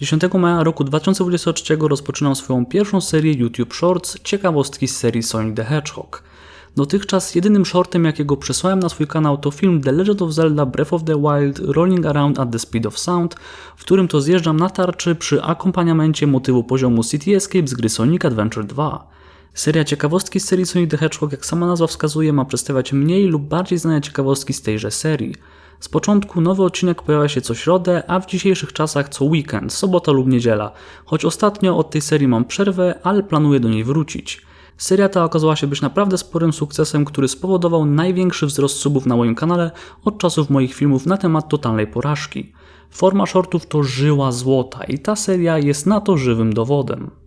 10 maja roku 2023 rozpoczynam swoją pierwszą serię YouTube Shorts ciekawostki z serii Sonic the Hedgehog. Dotychczas jedynym shortem, jakiego przesłałem na swój kanał, to film The Legend of Zelda Breath of the Wild Rolling Around at the Speed of Sound, w którym to zjeżdżam na tarczy przy akompaniamencie motywu poziomu City Escape z gry Sonic Adventure 2. Seria ciekawostki z serii Sonic the Hedgehog, jak sama nazwa wskazuje, ma przedstawiać mniej lub bardziej znane ciekawostki z tejże serii. Z początku nowy odcinek pojawia się co środę, a w dzisiejszych czasach co weekend, sobota lub niedziela, choć ostatnio od tej serii mam przerwę, ale planuję do niej wrócić. Seria ta okazała się być naprawdę sporym sukcesem, który spowodował największy wzrost subów na moim kanale od czasów moich filmów na temat totalnej porażki. Forma shortów to żyła złota i ta seria jest na to żywym dowodem.